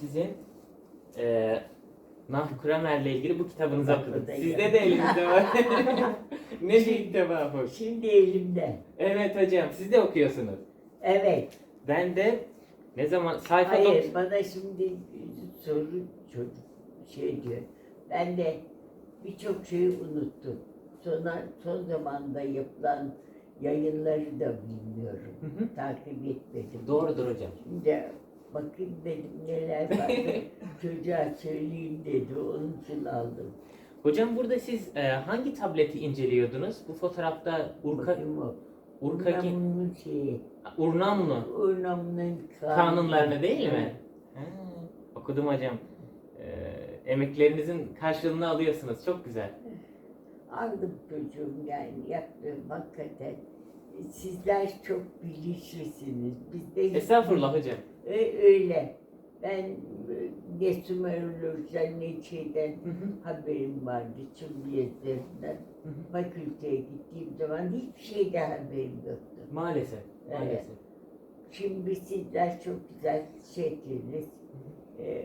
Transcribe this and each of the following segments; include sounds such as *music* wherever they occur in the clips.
sizin e, Nah Kramer'le ilgili bu kitabınızı okudum. bu da Sizde de elinizde var. *laughs* ne bir kitap bu? Şimdi elimde. Evet hocam siz de okuyorsunuz. Evet. Ben de ne zaman sayfa Hayır dok- bana şimdi soru çocuk şey diyor. Ben de birçok şeyi unuttum. Sonra son zamanda yapılan yayınları da bilmiyorum. Hı hı. Takip etmedim. Doğrudur hocam. Şimdi bakayım dedim neler vardı. *laughs* Çocuğa söyleyeyim dedi. Onun için aldım. Hocam burada siz e, hangi tableti inceliyordunuz? Bu fotoğrafta Urka, Bakayım o. Urkaki, Urnamının şeyi. Urnamının kanunlarını değil mi? Ha, okudum hocam. E, emeklerinizin karşılığını alıyorsunuz. Çok güzel. Aldım çocuğum yani yaptım hakikaten. Sizler çok bilinçlisiniz. Biz de Estağfurullah hocam. Ö- öyle. Ben e, ne Sümerolojiden ne şeyden Hı hı, haberim vardı. Cumhuriyetlerinden. Fakülteye gittiğim zaman hiçbir şeyden haberim yoktu. Maalesef. Evet. Maalesef. Şimdi sizler çok güzel çektiniz. E,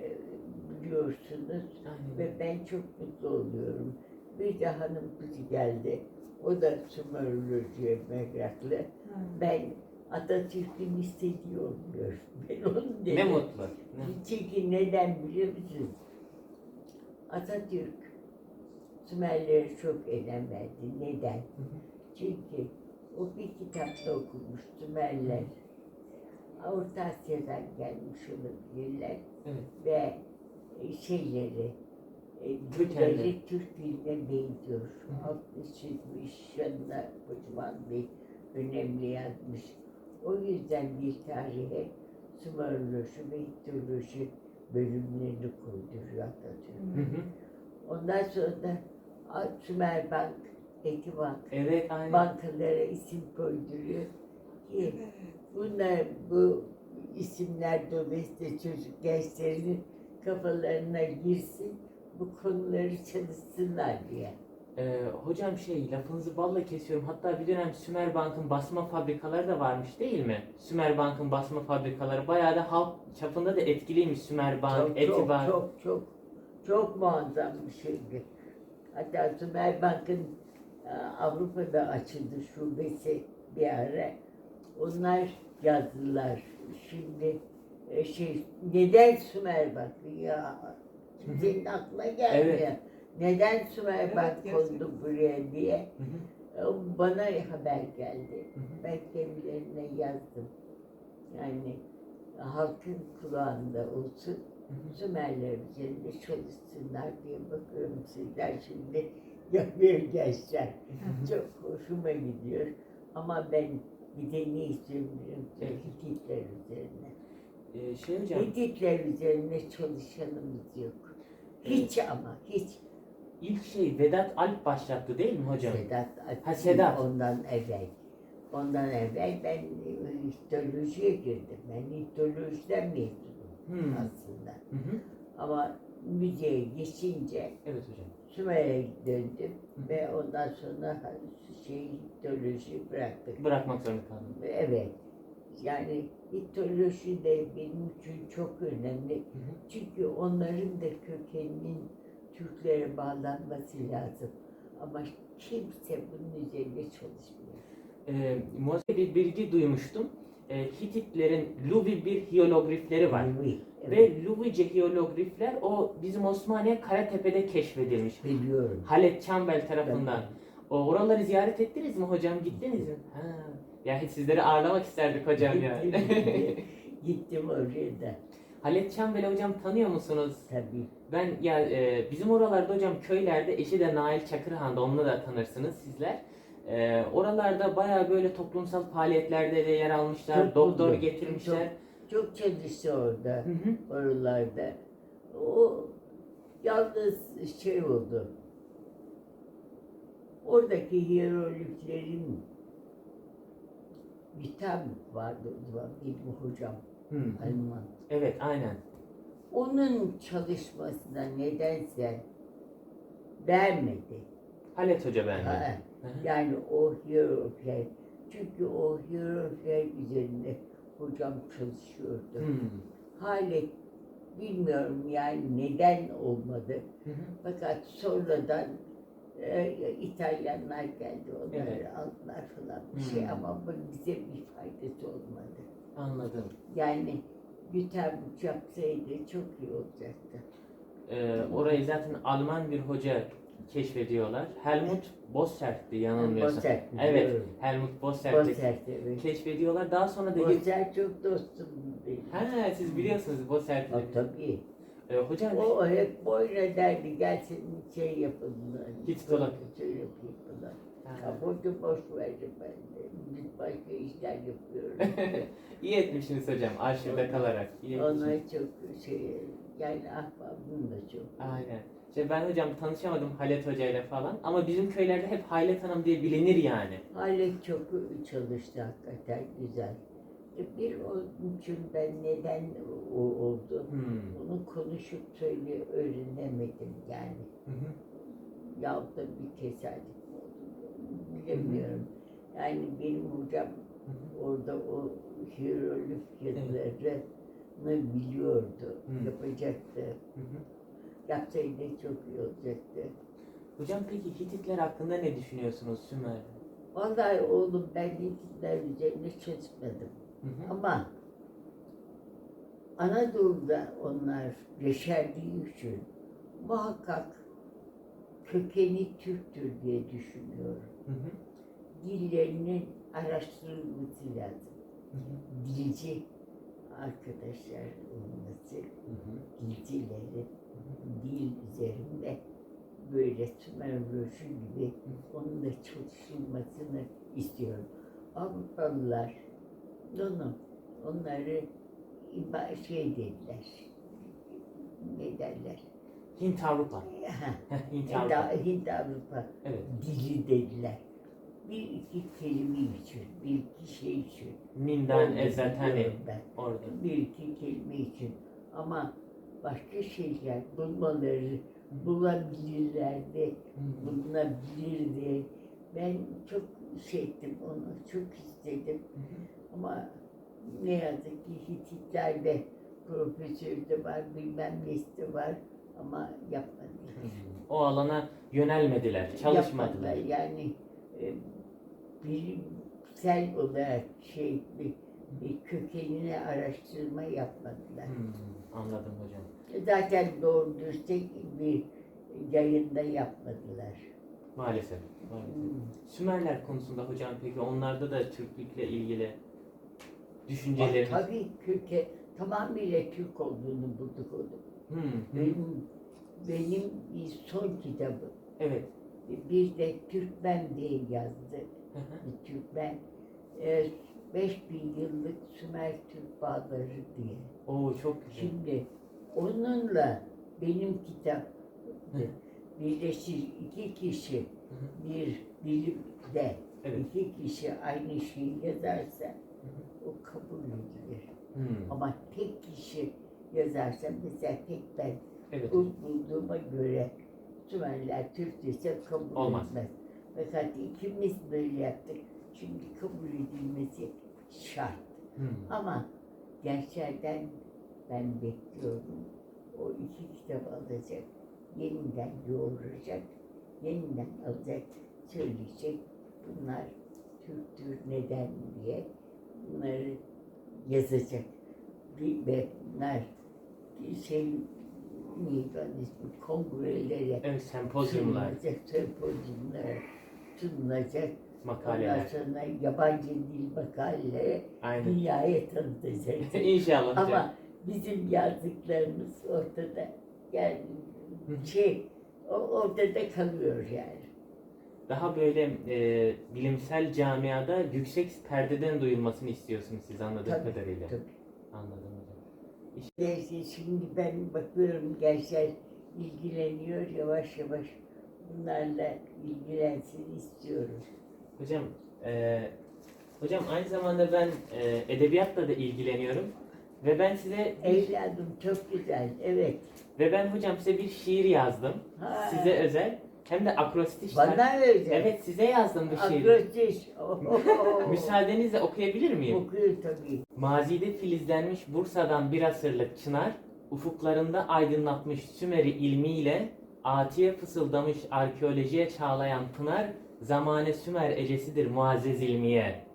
biliyorsunuz. Aynen. Ve ben çok mutlu oluyorum. Bir de hanım kızı geldi. O da Sümerolojiye meraklı. Ben Atatürk'ün istediği olmuyor. *laughs* Ben onu dedim. Ne mutlu. Çünkü neden biliyor musun? Atatürk Sümerlere çok önem verdi. Neden? Çünkü o bir kitapta okumuş Sümerler. Orta Asya'dan gelmiş olabilirler Evet. ve e, şeyleri e, Kökenli. dilleri Türk diline benziyor. hı. 60-70 yanında kocaman bir önemli yazmış. O yüzden bir tarihe Sümeroloji ve Hidroloji bölümlerini. Hı hı. Ondan sonra da Sümer Bank, Etibank Evet aynen. bankalara isim koyduruyor ki bunlar bu isimler dolayısıyla çocuk gençlerin kafalarına girsin bu konuları çalışsınlar diye. Ee, hocam şey lafınızı balla kesiyorum. Hatta bir dönem Sümer Bank'ın basma fabrikaları da varmış değil mi? Sümer Bank'ın basma fabrikaları bayağı da halk çapında da etkiliymiş Sümer Bank, çok, Etibar. çok çok çok çok muazzam bir şeydi. Hatta Sümer Bank'ın e, Avrupa'da açıldı şubesi bir ara. Onlar yazdılar. Şimdi e, şey neden Sümer Bank ya kimsenin aklına gelmiyor. Evet. Neden Sümer Evet, Bank gerçekten. kondu buraya diye Hı hı, e, bana haber geldi. hı hı. Ben kendilerine yazdım. Yani halkın kulağında olsun. Sümerler üzerinde çalışsınlar diye bakıyorum sizler şimdi *laughs* yapıyor gençler. Çok hoşuma gidiyor. Ama ben bir de ne istiyorum biliyor musun? Evet. Hititler üzerine. Ee, şey hocam Hititler üzerine çalışanımız yok. Hiç ama hiç. İlk şey Vedat Alp başlattı değil mi hocam? Sedat Ha, Akgül Sedat. ondan evvel. Ondan evvel ben e, histolojiye girdim. Ben histolojiden mezunum Hmm. aslında. Hı hı. Ama müzeye geçince Evet hocam. Sümer'e döndüm Hı. ve ondan sonra şey histoloji bıraktık. Bırakmak zorunda kaldım. Evet. Yani histoloji de benim için çok önemli. Çünkü onların da kökeninin Türklere bağlanması lazım. Ama kimse bunun üzerine çalışmıyor. Ee, Muazzez bir bilgi duymuştum. Ee, Hititlerin Luvi bir hiyelogrifleri var. Evet, evet. Ve Luvice hiyelogrifler o bizim Osmaniye Karatepe'de keşfedilmiş. biliyorum. Halet Çambel tarafından. O oraları ziyaret ettiniz mi hocam? Gittiniz mi? Ha. Yani sizleri ağırlamak isterdik hocam. Gittim, gittim. *laughs* Gittim oraya da Halet Çambel'i hocam tanıyor musunuz? tabii. Ben ya e, bizim oralarda hocam köylerde eşi de Nail Çakırhan'da onu da tanırsınız sizler. E, oralarda baya böyle toplumsal faaliyetlerde de yer almışlar. Çok doktor oldu. getirmişler. Çok çalıştı orada, Hı hı. oralarda. O yalnız şey oldu. Oradaki hierogliflerin bir tam vardı o zaman benim hocam Hı. Alman. Evet aynen. Onun çalışmasına nedense vermedi. Halet Hoca. Ha, Hı hı. Yani o hieroglifler. Çünkü o hieroglifler üzerinde hocam çalışıyordu. Hmm. Hale bilmiyorum yani neden olmadı. Hı hı. Fakat sonradan e, İtalyanlar geldi, onları Evet. aldılar falan bir şey Hmm. ama bu bize bir faydası olmadı. Anladım. Yani Güterbuç yapsaydı çok iyi olacaktı. Ee, orayı zaten Alman bir hoca keşfediyorlar. Helmut Bossert'ti yanılmıyorsam. Bossert, Evet, biliyorum. Helmut Bossert'ti Bossert, evet. keşfediyorlar. Daha sonra da Bossert çok dostum benim. Ha siz biliyorsunuz Bossert'i. Ha, tabii. Ee, hocam O hep boyuna derdi gelsin şey yapın. Git dolap. Şey yapayım falan. Kapotu boş verdim ben de. Biz başka işler yapıyoruz. *laughs* iyi etmişsiniz hocam arşivde kalarak. İyi etmişsiniz. Ona çok şey, yani ahbabım da çok. Aynen. İşte ben hocam tanışamadım Halet Hoca ile falan ama bizim köylerde hep Halet Hanım diye bilinir yani. Halet çok çalıştı hakikaten güzel. E, Bir onun için ben neden o oldu? Hmm. Onu konuşup söyle öğrenemedim yani. Hı hı. Yahut da bir oldu. Bilemiyorum. Yani benim hocam orada o hieroglif yazılarını biliyordu. Hı. Yapacaktı. Hı hı. Yapsaydı çok iyi olacaktı. Hocam peki Hititler hakkında ne düşünüyorsunuz Sümer? Vallahi oğlum ben Hititler üzerine. Hı hı. Ama Anadolu'da onlar yeşerdiği için muhakkak kökeni Türktür diye düşünüyorum. Hı hı. Dillerinin araştırılması lazım. Hı hı. Dilci arkadaşlar olması, dilcilerin dil üzerinde böyle Sümerloji gibi onun da çalışılmasını istiyorum. Avrupalılar onu, onları şey dediler, ne derler? Hint Avrupa. Ha, *laughs* Hint Hint, Avrupa. Hint Avrupa Evet. dili dediler. Bir iki kelime için, bir iki şey için. Mindan biliyorum ben. orada. Bir iki kelime için. Ama başka şeyler bulmaları, bulabilirlerdi, bulunabilirdi. Ben çok şey ettim onu, çok istedim. Ama ne yazık ki Hititlerde profesör de var, bilmem nesi de var ama yapmadılar. *laughs* O alana yönelmediler, çalışmadılar. Yapmadılar. Yani e, bilimsel olarak şey bir, bir kökenine araştırma yapmadılar. Hmm, anladım hocam. Zaten doğru dürüst bir yayında yapmadılar. Maalesef. maalesef. Hmm. Sümerler konusunda hocam peki onlarda da Türklükle ilgili düşünceleriniz? tabii köke tamamıyla Türk olduğunu bulduk Hmm, hı. Benim, benim bir son kitabım. Evet. Bir de Türkmen diye yazdı. Hı hı. Türkmen. E, 5000 yıllık Sümer Türk bağları diye. Oo çok güzel. Şimdi onunla benim kitap Hı. birleşir iki kişi Hı hı. bir bilimde Evet. iki kişi aynı şeyi yazarsa Hı hı. o kabul edilir. Hmm, Ama tek kişi yazarsa mesela tek ben Evet. bu bulduğuma göre Sümerler Türk dese kabul Olmaz. etmez. Fakat ikimiz böyle yaptık. Şimdi kabul edilmesi şart. Hmm. Ama gençlerden ben bekliyorum. O iki kitap alacak, yeniden yoğuracak, yeniden alacak, söyleyecek. Bunlar Türktür neden diye bunları yazacak. Bir ve bunlar şey neydi onun ismi kongrelere Evet, sempozyumlar, sunulacak, sempozyumlara sunulacak. Ondan makaleler. sonra yabancı dil makaleleri Aynen. dünyaya *laughs* tanıtacak. İnşallah hocam. Ama bizim yazdıklarımız ortada yani şey o ortada kalıyor yani. Daha böyle e, bilimsel camiada yüksek perdeden duyulmasını istiyorsunuz siz anladığım Tabii, kadarıyla. tabii. Anladım Neyse şimdi ben bakıyorum gençler ilgileniyor yavaş yavaş bunlarla ilgilensin istiyorum. Hocam, e, hocam aynı zamanda ben e, edebiyatla da ilgileniyorum ve ben size Evladım çok güzel evet. ve ben hocam size bir şiir yazdım. Ha, Size özel. Hem de akrostiş. Bana öyle. Evet size yazdım bu şiiri. Akrostiş. *laughs* Müsaadenizle okuyabilir miyim? Okuyor tabii. Mazide filizlenmiş Bursa'dan bir asırlık çınar, ufuklarında aydınlatmış Sümer'i ilmiyle, atiye fısıldamış arkeolojiye çağlayan Pınar, zamane Sümer ecesidir muazzez ilmiye.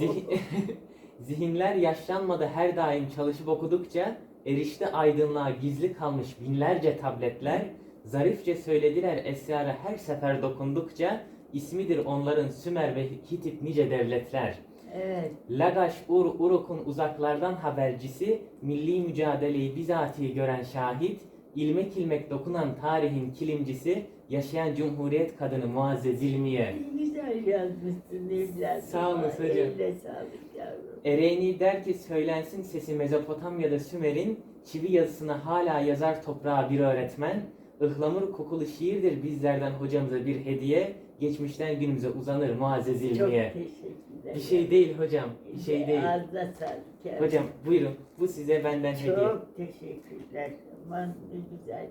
Zih- *laughs* Zihinler yaşlanmadı her daim çalışıp okudukça, erişti aydınlığa gizli kalmış binlerce tabletler, zarifçe söylediler esrara her sefer dokundukça, ismidir onların Sümer ve Hitit nice devletler. Evet. Lagaş Ur Uruk'un uzaklardan habercisi, milli mücadeleyi bizatihi gören şahit, ilmek ilmek dokunan tarihin kilimcisi, yaşayan cumhuriyet kadını Muazzez İlmiye. *laughs* Güzel yazmışsın evladım. Sağ olun hocam. Eline sağlık yavrum. Ereğni der ki söylensin sesi Mezopotamya'da Sümer'in, çivi yazısına hala yazar toprağa bir öğretmen, ıhlamur kokulu şiirdir bizlerden hocamıza bir hediye, geçmişten günümüze uzanır Muazzez Çok İlmiye. teşekkürler. Bir şey değil hocam, bir şey değil. Ağzına sağlık. Hocam buyurun, bu size benden hediye. Çok teşekkürler. Aman ne güzel.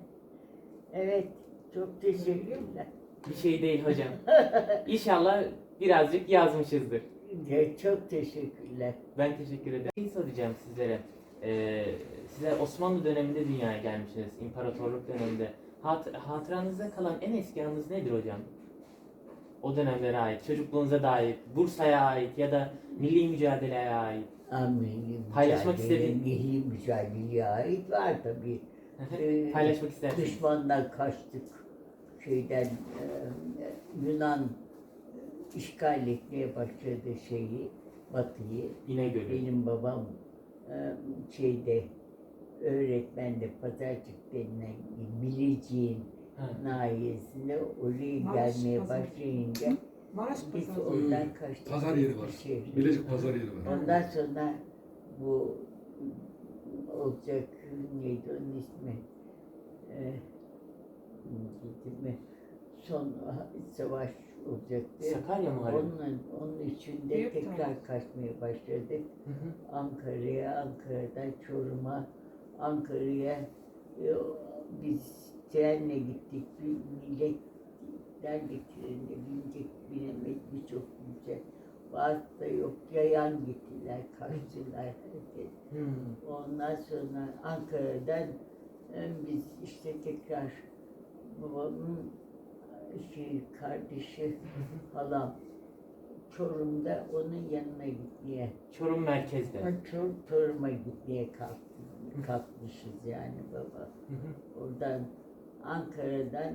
Evet. Çok teşekkürler. Bir şey değil hocam. *laughs* İnşallah birazcık yazmışızdır. Ya, Çok teşekkürler. Ben teşekkür ederim. Bir şey soracağım sizlere. Ee, size Osmanlı döneminde dünyaya gelmişsiniz. İmparatorluk döneminde. Hat hatıranızda kalan en eski anınız nedir hocam? O dönemlere ait, çocukluğunuza dair, Bursa'ya ait ya da milli mücadeleye ait. Amin. Paylaşmak istediğin- Milli mücadeleye ait var tabii. Ee, Paylaşmak istersiniz. Düşmandan kaçtık. Şeyden e, Yunan işgal etmeye başladı şeyi, Batı'yı. İnegöl'ü. Benim babam e, şeyde öğretmenle Pazarcık denilen Bilecik'in Ha. nahiyesine oraya Maraş gelmeye pazarı. başlayınca Maraş biz pazarı. oradan kaçtık. Pazar yeri var. Şehre. Bilecik pazar yeri var. Ondan sonra bu olacak neydi onun ismi? Ee, neydi mi? Son savaş olacaktı. Sakarya Muharebe. Onun, onun için de Büyük tekrar Savaş. kaçmaya başladık. Ankara'ya, Ankara'dan Çorum'a, Ankara'ya e, biz trenle gittik. Bir milletler de trenle binecek, binemedi birçok kimse. Bazı da yok, yayan gittiler, kaçtılar herkes. Hmm. Ondan sonra Ankara'dan e, biz işte tekrar babamın şey, kardeşi *laughs* halam Çorum'da onun yanına gitmeye, Çorum merkezde. Çor, Çorum'a gitmeye kalktık, kalkmışız yani baba. Hı hı. Oradan Ankara'dan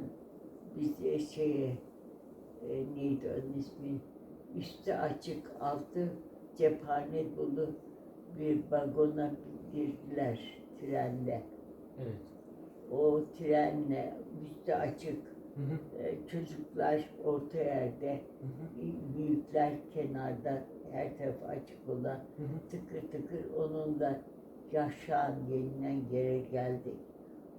biz de şeye e, neydi onun ismi üstü açık altı cephane dolu bir vagona bindirdiler trenle. Evet. O trenle üstü açık Hı hı. e, çocuklar orta yerde, Hı hı. büyükler kenarda her taraf açık olan Hı hı. tıkır tıkır onun da Yaşan denilen yere geldik.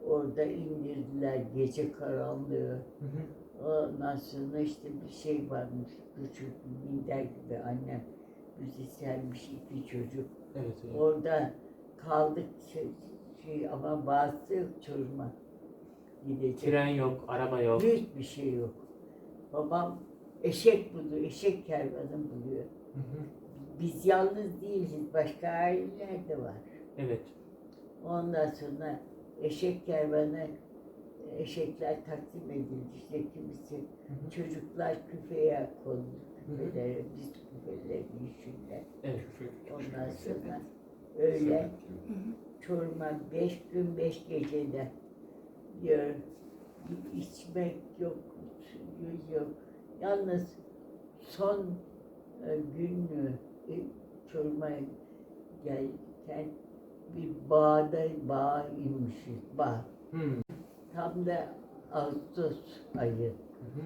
Orada indirdiler gece karanlığı. Hı hı. Ondan sonra işte bir şey varmış. Küçük minder gibi annem müzisyenmiş iki çocuk. Evet hocam. Orada kaldık şey, şey ama bazısı yok Çorum'a gidecek. Tren yok, araba yok. Hiçbir şey yok. Babam eşek buluyor, eşek kervanı buluyor. Hı hı. Biz yalnız değiliz, başka aileler de var. Evet. Ondan sonra eşek kervanı, eşekler takdim edildi. İşte kimisi Hı hı. çocuklar küfeye kondu. Hı hı. Küfelere, biz küfeleri yeşiller. Evet. Ondan sonra öyle Çorum'a beş gün beş gecede diyor içmek yok, suyu yok. Yalnız son e, günü e, Çorum'a gelirken bir bağda bağ inmişiz, bağ. Hmm. Tam da Ağustos ayı. Hı hı.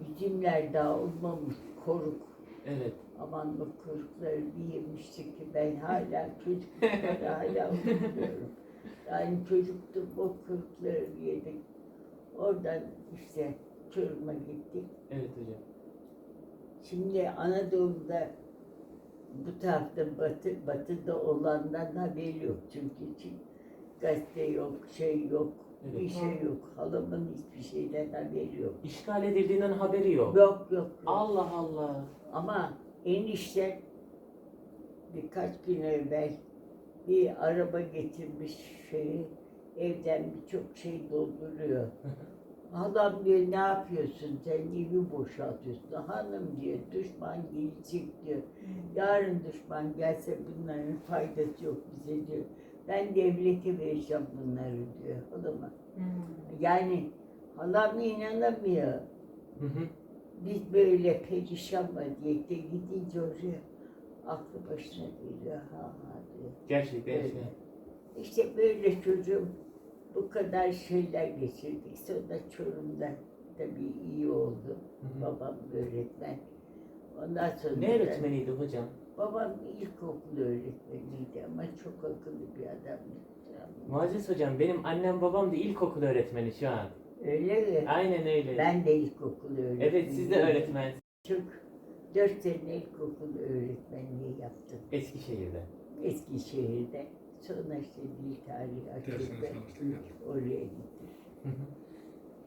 Üzümler daha olmamış, koruk. Evet. Aman bu kurukları bir yemiştik ki ben hala çocuklukları hala unutuyorum. Yani çocuktum o kurukları yedik. Oradan işte Çorum'a gittik. Evet hocam. Şimdi Anadolu'da bu tarafta batı, batıda olandan haberi yok. Çünkü için gazete yok, şey yok. Bir Evet. şey yok. Halamın hiçbir şeyden haberi yok. İşgal edildiğinden haberi yok. Yok yok. yok. Allah Allah. Ama enişte birkaç gün evvel bir araba getirmiş şeyi evden birçok şey dolduruyor. *laughs* Halam diyor ne yapıyorsun sen evi boşaltıyorsun. Hanım diyor düşman gelecek diyor. Yarın düşman gelse bunların faydası yok bize diyor. Ben devlete vereceğim bunları diyor halama. Yani halam inanamıyor. Hı hı. Biz böyle perişan vaziyette gidince oraya aklı başına geliyor. Ha ha diyor. Gerçekten şey. İşte böyle çocuğum bu kadar şeyler geçirdik. Sonra Çorum'da tabii iyi oldu. Hı hı. Babam öğretmen. Ondan sonra Ne öğretmeniydi hocam? Babam ilkokul öğretmeniydi ama çok akıllı bir adamdı. Muazzez hocam benim annem babam da ilkokul öğretmeni şu an. Öyle mi? Aynen öyle. Ben de ilkokul öğretmeniyim. Evet siz de öğretmen. Çok dört sene ilkokul öğretmenliği yaptım. Eskişehir'de. Eskişehir'de. Sonra işte dil tarihi Dersine açıldı. çalıştın ya. Oraya. Hı hı.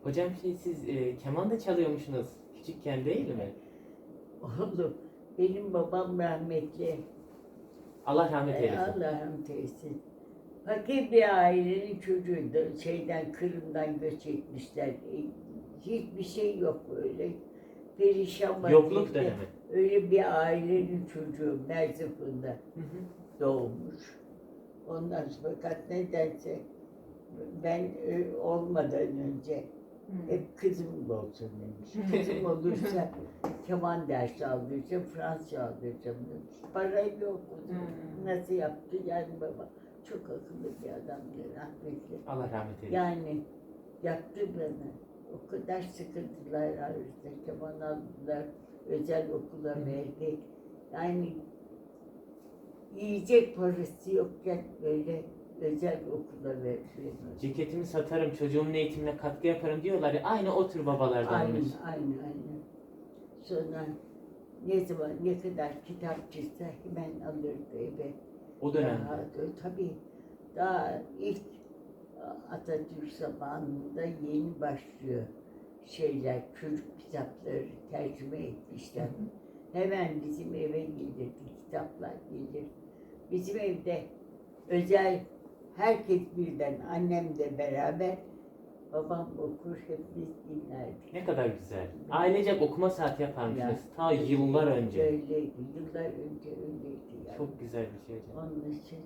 Hocam şey siz e, keman da çalıyormuşsunuz küçükken değil mi? Oğlum benim babam rahmetli. Allah rahmet Ey eylesin. Allah'ım teysin. Fakir bir ailenin çocuğuydu. Şeyden Kırım'dan göç etmişler. E, Hiçbir şey yok öyle. Perişan Yokluk vaziyette. dönemi. Öyle bir ailenin çocuğu Merzifon'da Hı hı. doğmuş. Ondan sonra fakat nedense ben e, olmadan önce hep kızım olsun demiş. *laughs* Kızım olursa keman dersi aldıracağım, Fransızca aldıracağım demiş. Para yok. Hmm. Nasıl yaptı yani baba? Çok akıllı bir adamdı rahmetli. Allah rahmet eylesin. Yani yaptı bana. O kadar sıkıntılar arasında keman aldılar. Özel okula Hı. verdi. Yani yiyecek parası yokken böyle özel okula verdi. Ceketimi satarım, çocuğumun eğitimine katkı yaparım diyorlar ya aynı o tür babalardanmış. Aynen, aynen, aynen. Sonra ne zaman ne kadar kitap çıksa hemen alırdı eve. O dönemde. Daha, tabii daha ilk Atatürk zamanında yeni başlıyor şeyler, çocuk kitapları tercüme etmişler. Hemen bizim eve gelirdi, kitaplar gelir. Bizim evde özel herkes birden, annem de beraber, babam okur, hep biz dinlerdik. Ne kadar güzel. Ailecek okuma saati yaparmışsınız. Ya. Ta yıllar önce. Öyleydi, yıllar önce öyleydi yani. Çok güzel bir şey. Onun için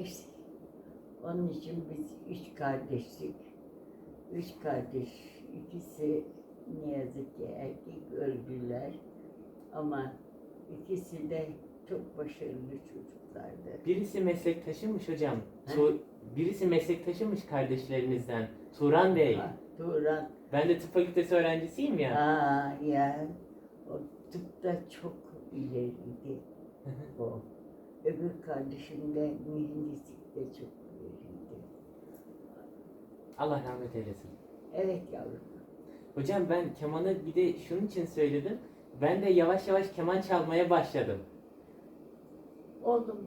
işte onun için biz üç kardeşlik. Üç kardeş. ikisi ne yazık ki erkek öldüler. Ama ikisi de çok başarılı çocuklardı. Birisi meslektaşıymış hocam. He? Tu- birisi meslektaşıymış kardeşlerinizden. Turan Bey. Ha, Turan. Ben de tıp fakültesi öğrencisiyim ya. Aa ya. O tıpta çok ileriydi *laughs* o. Öbür kardeşim de mühendislikte çok ileriydi. Allah rahmet eylesin. Evet yavrum. Hocam ben kemanı bir de şunun için söyledim. Ben de yavaş yavaş keman çalmaya başladım. Oğlum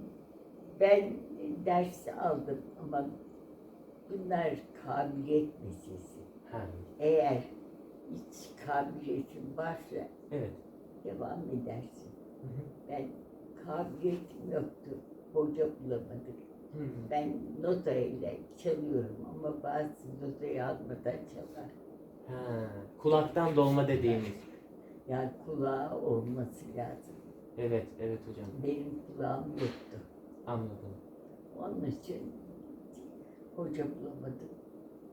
ben ders aldım ama bunlar kabiliyet meselesi. Ha, Eğer hiç kabiliyetin varsa evet. devam edersin. Hı hı. Ben kabiliyetim yoktu. Hoca bulamadık. Hı hı. Ben nota ile çalıyorum ama bazı notayı almadan çalar. Ha, kulaktan dolma dediğimiz. Yani kulağı olması lazım. Evet, evet hocam. Benim kulağım yoktu. Anladım. Onun için hoca bulamadım.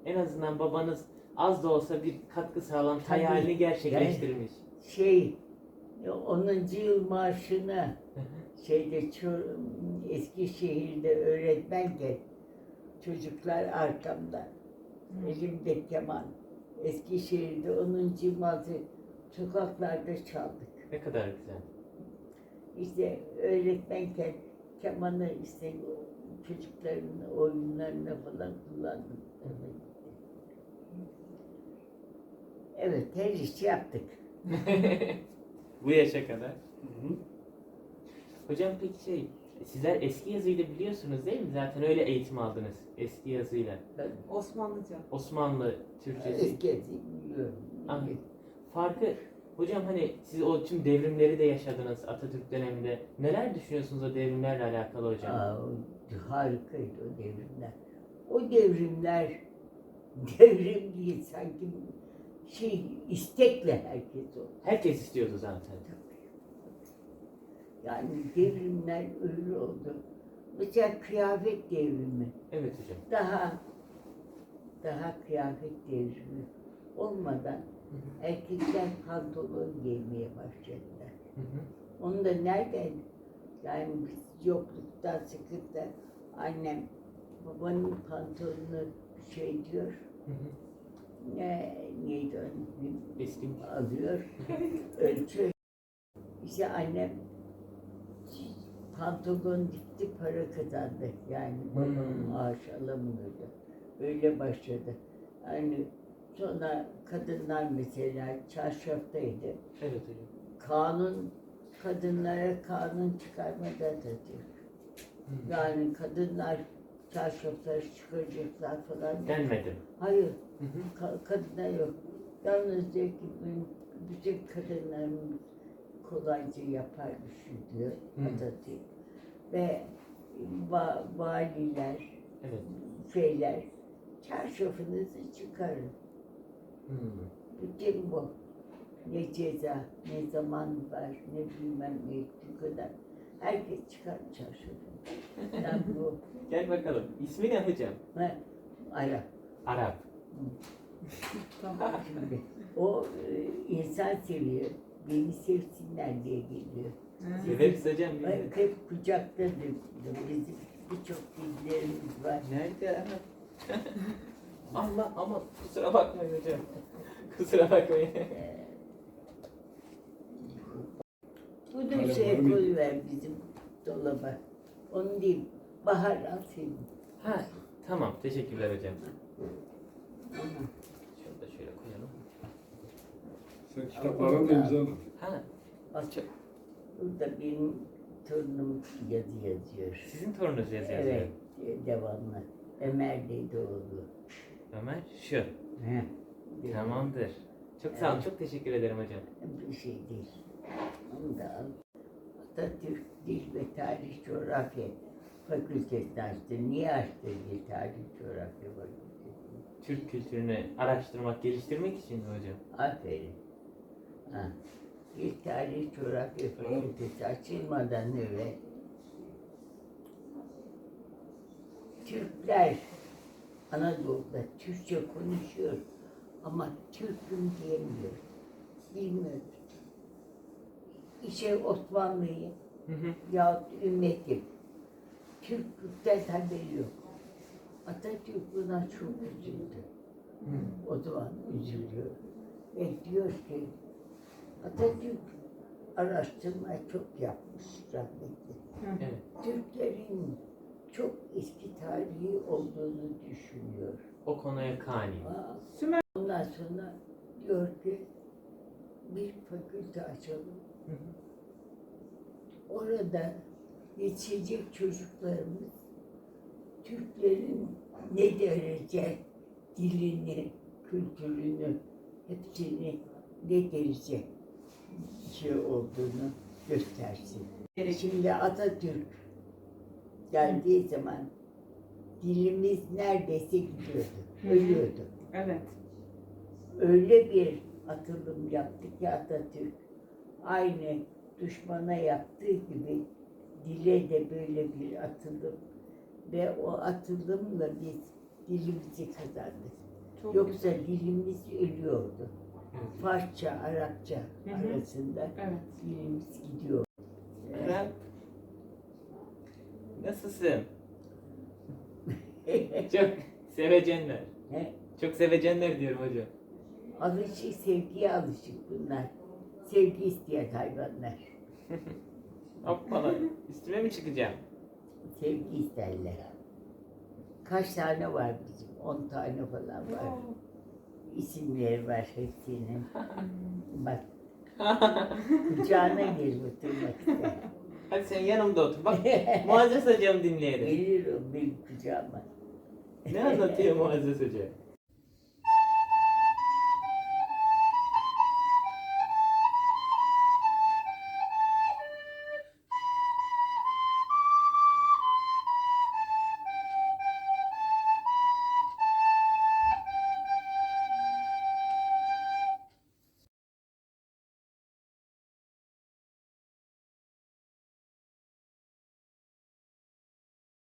En azından babanız az da olsa bir katkı sağlamış, Tabii. hayalini gerçekleştirmiş. Şey, 10. yıl marşını *laughs* şeyde Çor- Eskişehir'de öğretmenken çocuklar arkamda. Elimde keman. Eskişehir'de 10. yıl marşı sokaklarda çaldık. Ne kadar güzel. İşte öğretmenken kemanı işte çocukların oyunlarına falan kullandım. Evet, her işi yaptık. *laughs* Bu yaşa kadar. Hı hı. Hocam peki şey, Sizler eski yazıyla biliyorsunuz değil mi? Zaten öyle eğitim aldınız eski yazıyla. Ben Osmanlıca. Osmanlı Türkçesi. eski biliyorum. Ah. Farkı hocam hani siz o tüm devrimleri de yaşadınız Atatürk döneminde. Neler düşünüyorsunuz o devrimlerle alakalı hocam? Aa, harikaydı o devrimler. O devrimler *laughs* devrim değil sanki şey istekle herkes oldu. Herkes istiyordu zaten. Yani devrimler öyle oldu. Mesela kıyafet devrimi Evet hocam. daha daha kıyafet devrimi olmadan erkekler pantolon giymeye başladılar. Hı hı. Onu da nereden? Yani biz yokluktan, sıkıntı annem babanın pantolonunu şey diyor, Hı hı. ne, neydi onun Eski alıyor, *laughs* ölçüyor. İşte annem pantolon dikti, para kazandı. Yani babam Hmm. maaş alamıyordu. Öyle başladı. Yani sonra kadınlar mesela çarşaftaydı. Evet hocam. Kanun, kadınlara kanun çıkarmadı Atatürk. Hı. Yani kadınlar çarşafları çıkaracaklar falan. Denmedi. Hayır, Hı hı. ka- kadına yok. Yalnız diyor ki "Benim bütün kadınlarımız kolayca yaparmış diyor Hı. Atatürk. Ve va- valiler, Evet. şeyler, çarşafınızı çıkarın. Hı. Bütün bu. Ne ceza, ne zaman var, ne bilmem ne, bu kadar. Herkes çıkar çarşafını. Yani bu, *laughs* Gel bakalım. İsmi ne hocam? ha, ara. Arap. *laughs* Tamam. Şimdi o e, insan seviyor, beni sevsinler diye geliyor. Severiz hocam. biz Ben de. hep kucaktadır. Bizim birçok dillerimiz var. Nerede? *laughs* Allah ama kusura bakmayın hocam. *laughs* kusura bakmayın. Bu da şey var mı? koyuver bizim dolaba. Onu değil, bahar senin. ha tamam teşekkürler hocam. Şunu da şöyle koyalım. Sen kitaplardan da imza al. Ha bak çok, burada benim torunum yazı yazıyor. sizin torununuz yazıyor. Evet, e, devamlı. Ömer Dedeoğlu. Ömer şu. He. Tamamdır. Çok sağ olun. Çok teşekkür ederim hocam. Bir şey değil. Onu da al. Atatürk Dil ve Tarih Coğrafya Fakültesini açtı. Niye açtı Dil Tarih Coğrafya Fakültesini? Türk kültürünü araştırmak, geliştirmek için mi hocam? Aferin. Ha. Dil Tarih Coğrafya Fakültesi açılmadan evvel Türkler Anadolu'da Türkçe konuşuyor ama Türk'üm diyemiyor. Bilmiyor. İşte Osmanlı'yı yahut ümmetim. Türklükten haberi yok. Atatürk buna çok üzüldü. O zaman üzülüyor. Ve diyor ki Atatürk araştırma çok yapmış rahmetli. Türklerin çok eski tarihi olduğunu düşünüyor. O konuya kani. Sümer. Ondan sonra diyor ki bir fakülte açalım. Hı hı. Orada yetişecek çocuklarımız Türklerin ne derece dilini, kültürünü, hepsini ne derece şey olduğunu göstersin. Şimdi Atatürk geldiği zaman dilimiz neredeyse gidiyordu, ölüyordu. Evet. öyle bir atılım yaptı ki Atatürk aynı düşmana yaptığı gibi dile de böyle bir atılım ve o atılımla biz dilimizi kazandık. Çok Yoksa dilimiz ölüyordu. Farsça, Arapça Hı hı. arasında Evet. dilimiz gidiyor. Arap. Nasılsın? *laughs* Çok sevecenler. He? Çok sevecenler diyorum hocam. alışık, sevgiye alışık bunlar. Sevgi isteyen hayvanlar. *laughs* Hoppala. Üstüme mi çıkacağım? Sevgi isterler. Kaç tane var bizim? On tane falan var. İsimleri var hepsinin. *laughs* Bak kucağına gir oturmak ister. Hadi sen yanımda otur. Bak *laughs* Muazzez Hocam dinleyelim. Gelir o benim kucağıma. Ne anlatıyor Muazzez Hoca?